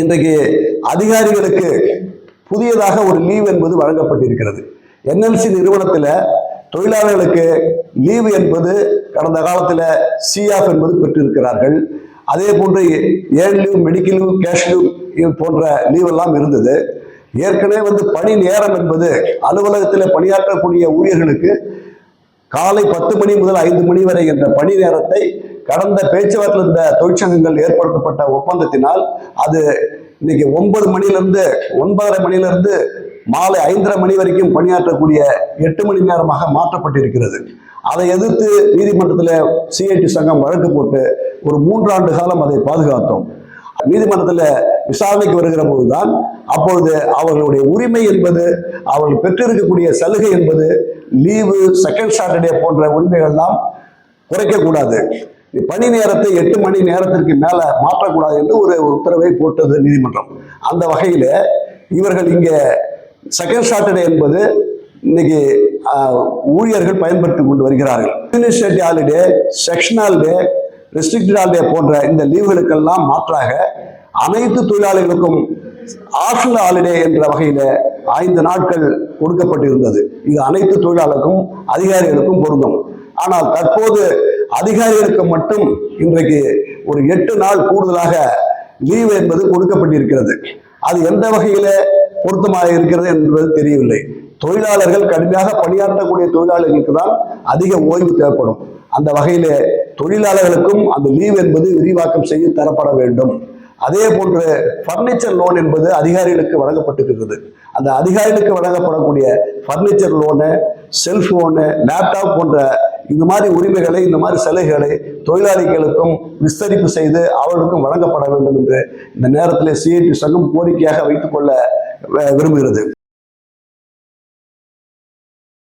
இன்றைக்கு அதிகாரிகளுக்கு புதியதாக ஒரு லீவ் என்பது வழங்கப்பட்டிருக்கிறது. என்எல்சி நிறுவனத்தில் தொழிலாளர்களுக்கு லீவு என்பது கடந்த காலத்தில் சிஆஃப் என்பது பெற்றிருக்கிறார்கள். அதே போன்று ஏன் leave medical leave cash leave போன்ற லீவ் எல்லாம் இருந்தது. ஏற்கனவே வந்து பணி நேரம் என்பது அலுவலகத்தில் பணியாற்றக்கூடிய ஊழியர்களுக்கு காலை பத்து மணி முதல் ஐந்து மணி வரை என்ற பணி நேரத்தை கடந்த பேச்சுவார்த்தையில் இருந்த தொழிற்சங்கங்கள் ஏற்படுத்தப்பட்ட ஒப்பந்தத்தினால் அது இன்னைக்கு ஒன்பது மணிலிருந்து ஒன்பதரை மணிலிருந்து மாலை ஐந்தரை மணி வரைக்கும் பணியாற்றக்கூடிய எட்டு மணி நேரமாக மாற்றப்பட்டிருக்கிறது. அதை எதிர்த்து நீதிமன்றத்தில் சிஐடி சங்கம் வழக்கு போட்டு ஒரு மூன்றாண்டு காலம் அதை பாதுகாத்தோம். நீதிமன்றத்தில் விசாரணைக்கு வருகிற போதுதான் அப்பொழுது அவர்களுடைய உரிமை என்பது அவர்கள் பெற்றிருக்கக்கூடிய சலுகை என்பது லீவு செகண்ட் சாட்டர்டே போன்ற உரிமைகள்லாம் குறைக்கக்கூடாது. பணி நேரத்தை எட்டு மணி நேரத்திற்கு மேல மாற்றக்கூடாது என்று ஒரு உத்தரவை போட்டது நீதிமன்றம். அந்த வகையில் இவர்கள் இங்கே செகண்ட் சாட்டர்டே என்பது இன்னைக்கு ஊழியர்கள் பயன்படுத்தி கொண்டு வருகிறார்கள். Administrative holiday section holiday restricted holiday போன்ற இந்த லீவுகளுக்கெல்லாம் மாற்றாக அனைத்து தொழிலாளிகளுக்கும் ஆப்ஷனல் ஹாலிடே என்ற வகையில் ஐந்து நாட்கள் கொடுக்கப்பட்டிருந்தது. இது அனைத்து தொழிலாளருக்கும் அதிகாரிகளுக்கும் பொருந்தும். ஆனால் தற்போது அதிகாரிகளுக்கு மட்டும் இன்றைக்கு ஒரு எட்டு நாள் கூடுதலாக லீவு என்பது கொடுக்கப்பட்டிருக்கிறது. அது எந்த வகையில பொருத்தமாக இருக்கிறது என்பது தெரியவில்லை. தொழிலாளர்கள் கடுமையாக பணியாற்றக்கூடிய தொழிலாளர்களுக்கு தான் அதிக ஓய்வு தேவைப்படும். அந்த வகையிலே தொழிலாளர்களுக்கும் அந்த லீவ் என்பது விரிவாக்கம் செய்து தரப்பட வேண்டும். அதே போன்று பர்னிச்சர் லோன் என்பது அதிகாரிகளுக்கு வழங்கப்பட்டிருக்கிறது. அந்த அதிகாரிகளுக்கு வழங்கப்படக்கூடிய பர்னிச்சர் லோனு செல்போனு லேப்டாப் போன்ற இந்த மாதிரி உரிமைகளை இந்த மாதிரி சலுகைகளை தொழிலாளிகளுக்கும் விஸ்தரிப்பு செய்து அவர்களுக்கும் வழங்கப்பட வேண்டும் என்று இந்த நேரத்தில் சிஐடி சங்கம் கோரிக்கையாக வைத்துக்கொள்ள விரும்புகிறது.